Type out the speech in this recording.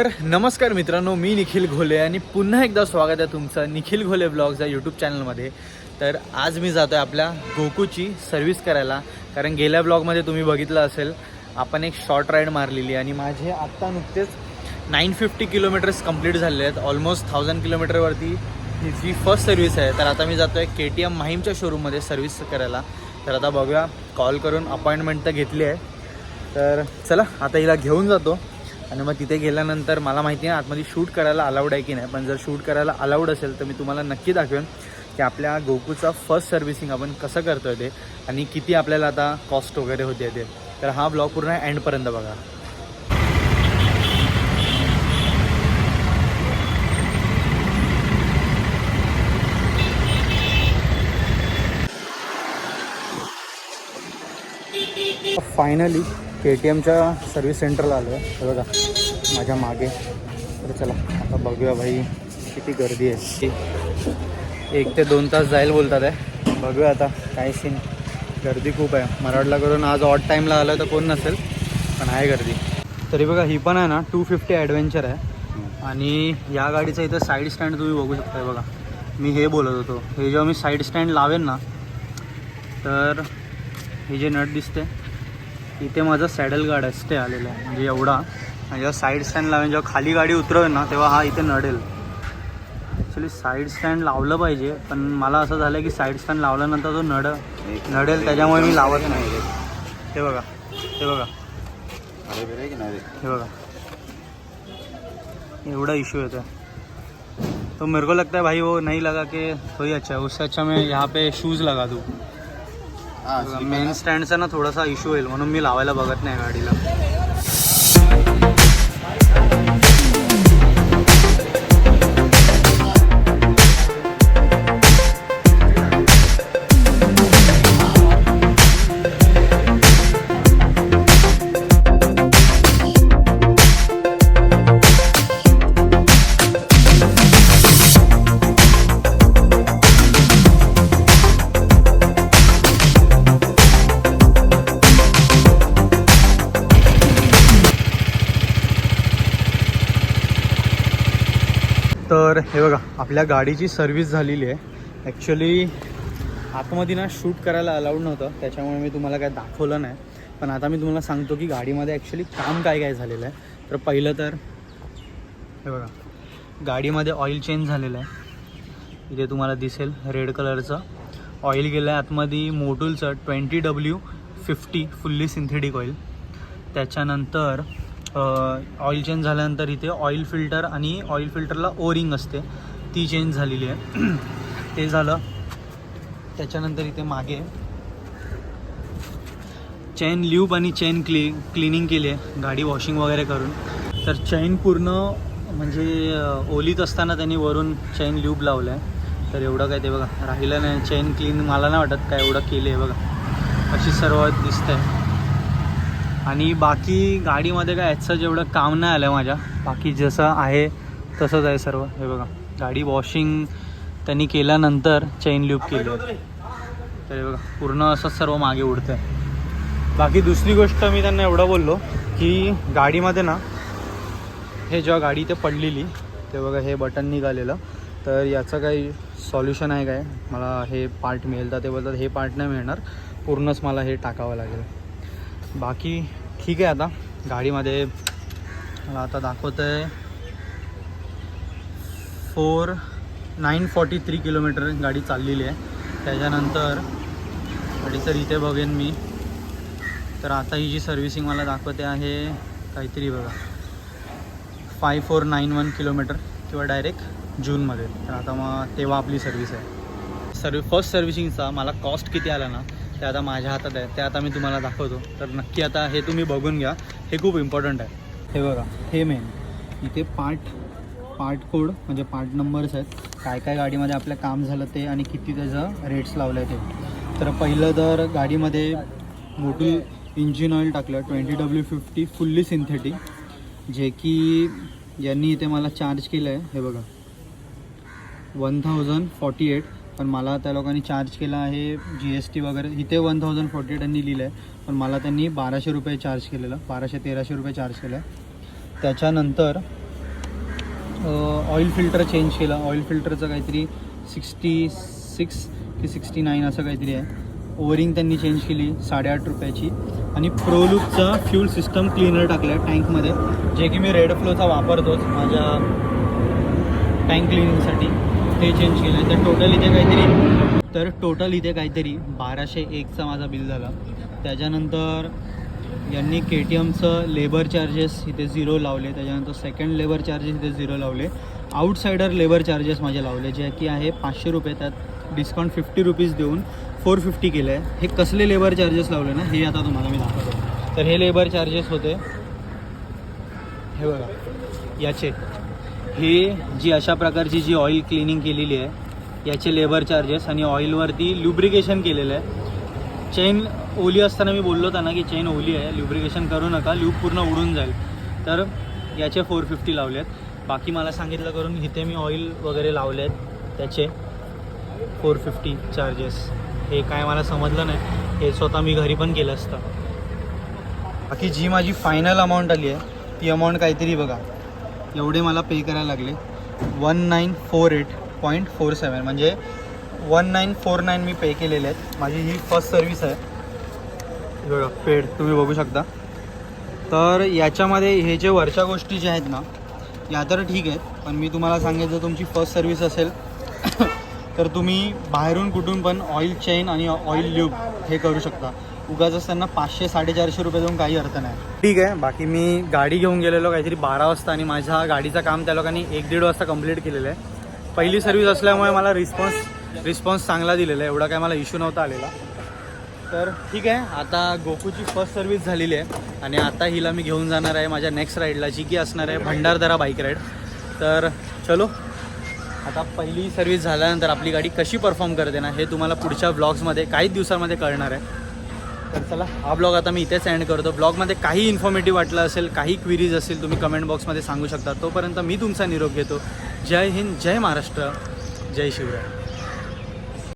तर नमस्कार मित्रांनो मी निखिल घोले आणि पुन्हा एकदा स्वागत आहे तुमचं निखिल घोले ब्लॉग्स या यूट्यूब चॅनलमध्ये तर आज मी जातो आहे आपल्या गोकूची सर्व्हिस करायला. कारण गेल्या ब्लॉगमध्ये तुम्ही बघितलं असेल आपण एक शॉर्ट राईड मारलेली आणि माझे आत्ता नुकतेच नाईन फिफ्टी किलोमीटर्स कंप्लीट झालेले आहेत. ऑलमोस्ट थाउजंड किलोमीटरवरती जी फर्स्ट सर्व्हिस आहे. तर आता मी जातो आहे के टी एम माहीमच्या शोरूममध्ये सर्व्हिस करायला. तर आता बघूया कॉल करून अपॉइंटमेंट तर घेतली आहे. तर चला आता हिला घेऊन जातो. आणि मग तिथे गेल्यानंतर मला माहिती आहे आतमध्ये शूट करायला अलाउड आहे की नाही. पण जर शूट करायला अलाउड असेल तर मी तुम्हाला नक्की दाखवेन की आपल्या गोकूचा फर्स्ट सर्व्हिसिंग आपण कसं करतो आहे ते आणि किती आपल्याला आता कॉस्ट वगैरे होते ते. तर हा ब्लॉग पूर्ण एंडपर्यंत बघा. फायनली के टी एमच्या सर्व्हिस सेंटरला आलो आहे हे बघा माझ्या मागे. तर चला आता बघूया भाई किती गर्दी आहे. ती एक ते दोन तास जाईल बोलतात आहे बघूया आता काय सीन गर्दी खूप आहे. मराठला करून आज ऑट टाईमला आलं तर कोण नसेल पण आहे गर्दी. तरी बघा ही पण आहे ना टू फिफ्टी ॲडव्हेंचर आहे. आणि या गाडीचं इथं साईड स्टँड तुम्ही बघू शकताय बघा. मी हे बोलत होतो. हे जेव्हा मी साईड स्टँड लावेन ना तर हे जे नट दिसते इथे माझं सॅडल गार्ड असते आलेलं आहे म्हणजे एवढा. आणि जेव्हा साईड स्टँड लावेन जेव्हा खाली गाडी उतरवेल ना तेव्हा हा इथे नडेल. ॲक्च्युली साईड स्टँड लावलं पाहिजे पण मला असं झालं की साईड स्टँड लावल्यानंतर तो नड नडेल त्याच्यामुळे मी लावत नाही. हे बघा हे बघा. हे बघा. एवढा इशू येतो तो मेरे को लगता है भाई वो नहीं लगा कि वही अच्छा है उससे अच्छा मैं यहाँ पे शूज़ लगा दूँ. मेन स्टँडचा ना. थोडासा इश्यू होईल म्हणून मी लावायला बघत नाही गाडीला. तर हे बघा आपल्या गाडीची सर्व्हिस झालेली आहे. ॲक्च्युली आतमध्ये ना शूट करायला अलाउड नव्हतं त्याच्यामुळे मी तुम्हाला काय दाखवलं नाही. पण आता मी तुम्हाला सांगतो की गाडीमध्ये ॲक्च्युली काम काय काय झालेलं आहे. तर पहिलं तर हे बघा गाडीमध्ये ऑइल चेंज झालेलं आहे. इथे तुम्हाला दिसेल रेड कलरचं ऑइल गेलं आहे आतमध्ये मोटूलचं twenty W fifty fully synthetic oil त्याच्यानंतर ऑइल चेंज झाल्यानंतर इथे ऑइल फिल्टर आणि ऑइल फिल्टरला ओरिंग असते. ती चेंज झालेली आहे. ते झालं. त्याच्यानंतर इथे मागे चेन ल्यूब आणि चेन क्ली क्लिनिंग केली आहे. गाडी वॉशिंग वगैरे करून. तर चैन पूर्ण म्हणजे ओलीत असताना त्यांनी वरून चैन ल्यूब लावलं आहे तर एवढं काय ते बघा. राहिलं नाही. चेन क्लीन मला नाही वाटत काय एवढं केलं आहे बघा. अशी सर्व आहे आणि बाकी गाडीमध्ये काय याचं जेवढं काम नाही आलं माझ्या बाकी जसं आहे तसंच आहे सर्व. हे बघा गाडी वॉशिंग त्यांनी केल्यानंतर चैन लूप केली. तर हे बघा पूर्ण असंच सर्व मागे उडतं आहे बाकी दुसरी गोष्ट मी त्यांना एवढं बोललो की गाडीमध्ये ना हे जेव्हा गाडी इथे पडलेली ते बघा हे बटन निघालेलं. तर याचं काही सॉल्युशन आहे काय? मला हे पार्ट मिळेल तर ते बोलतात हे पार्ट नाही मिळणार. पूर्णच मला हे टाकावं लागेल. बाकी ठीक आहे आता. गाडीमध्ये मला आता दाखवतं आहे four nine forty three kilometre गाडी चाललेली आहे. त्याच्यानंतर गाडीचं इथे बघेन मी. तर आता ही जी सर्व्हिसिंग मला दाखवते आहे काहीतरी बघा. Five four nine one kilometre किंवा डायरेक्ट जूनमध्ये. तर आता मग तेव्हा आपली सर्व्हिस आहे. सर्व फर्स्ट सर्व्हिसिंगचा मला कॉस्ट किती आला ना ते आता माझ्या हातात आहे. ते आता मी तुम्हाला दाखवतो. तर नक्की आता हे तुम्ही बघून घ्या. हे खूप इम्पॉर्टंट आहे. हे बघा हे मेन इथे पार्ट पार्ट कोड म्हणजे पार्ट नंबर्स आहेत. काय काय गाडीमध्ये आपलं काम झालं ते आणि किती त्याचं रेट्स लावलं आहे ते. तर पहिलं तर गाडीमध्ये मोठी इंजिन ऑइल टाकलं twenty W fifty fully synthetic जे की यांनी इथे मला चार्ज केलं आहे हे बघा. वन थाउजंड फॉर्टी एट पण मला त्या लोकांनी चार्ज केला आहे जी एस टी वगैरे. इथे वन थाउजंड फोर्टी एटांनी लिहिलं आहे पण मला त्यांनी बाराशे रुपये चार्ज केलेलं. बाराशे तेराशे रुपये चार्ज केलं. आहे त्याच्यानंतर ऑइल फिल्टर चेंज केलं. ऑइल फिल्टरचं काहीतरी सिक्स्टी सिक्स की सिक्स्टी नाईन असं काहीतरी आहे. ओवरिंग त्यांनी चेंज केली साडेआठ रुपयाची. आणि प्रोलुकचा फ्यूल सिस्टम क्लीनर टाकलं आहे टँकमध्ये जे की मी रेड फ्लोचा वापरतोच माझ्या टँक क्लिनिंगसाठी ते चेंज केलं तर टोटल इथे काहीतरी तर टोटल इथे काहीतरी बाराशे एकचा माझा बिल झाला. त्याच्यानंतर यांनी के टी एमचं लेबर चार्जेस इथे झिरो लावले. त्याच्यानंतर सेकंड लेबर चार्जेस इथे झिरो लावले. आउटसायडर लेबर चार्जेस माझे लावले जे की आहे पाचशे रुपये. त्यात डिस्काउंट फिफ्टी रुपीज देऊन फोर फिफ्टी केलं आहे हे कसले लेबर चार्जेस लावले ना हे आता तुम्हाला मी दाखवतो. तर हे लेबर चार्जेस होते हे बघा याचे. ही जी अशा प्रकारची जी ऑइल क्लिनिंग केलेली आहे याचे लेबर चार्जेस आणि ऑइलवरती ल्युब्रिकेशन केलेलं आहे. चेन ओली असताना मी बोललो होता ना की चेन ओली आहे ल्युब्रिकेशन करू नका ल्यूब पूर्ण उडून जाईल. तर याचे फोर फिफ्टी लावले आहेत बाकी मला सांगितलं करून इथे मी ऑइल वगैरे लावले आहेत त्याचे फोर फिफ्टी चार्जेस हे काय मला समजलं नाही. हे स्वतः मी घरी पण केलं असतं. बाकी जी माझी फायनल अमाऊंट आली आहे ती अमाऊंट काहीतरी बघा. एवढे मला पे करायला लागले. One nine four eight point four seven म्हणजे वन नाईन फोर नाईन मी पे केलेले आहेत. माझी ही फर्स्ट सर्विस आहे. बघा पेड तुम्ही बघू शकता. तर याच्यामध्ये हे जे वरच्या गोष्टी ज्या आहेत ना या तर ठीक आहेत. पण मी तुम्हाला सांगेन जर तुमची फर्स्ट सर्विस असेल तर तुम्ही बाहेरून कुठून पण ऑइल चेन आणि ऑइल ल्यूब हे करू शकता. उगाच असताना पाचशे साडेचारशे रुपये देऊन काही अर्थ नाही. ठीक आहे बाकी मी गाडी घेऊन गेलेलो काहीतरी बारा वाजता आणि माझ्या गाडीचं काम त्या लोकांनी एक दीड वाजता कंप्लीट केलेलं आहे. पहिली सर्विस असल्यामुळे मला रिस्पॉन्स रिस्पॉन्स चांगला दिलेला आहे. एवढा काय मला इश्यू नव्हता आलेला. तर ठीक आहे आता गोकूची फर्स्ट सर्विस झालेली आहे. आणि आता हिला मी घेऊन जाणार आहे माझ्या नेक्स्ट राईडला जी की असणार आहे भंडारदरा बाईक राईड तर चलो आता पहिली सर्विस झाल्यानंतर आपली गाडी कशी परफॉर्म करते ना हे तुम्हाला पुढच्या ब्लॉग्समध्ये काहीच दिवसांमध्ये कळणार आहे. तर चला हा ब्लॉग आता मी इथेच एंड करतो. ब्लॉगमध्ये काही इन्फॉर्मेटिव्ह वाटलं असेल काही क्विरीज असतील तुम्ही कमेंट बॉक्समध्ये सांगू शकता. तोपर्यंत मी तुमचा निरोप घेतो. जय हिंद जय महाराष्ट्र जय शिवराय.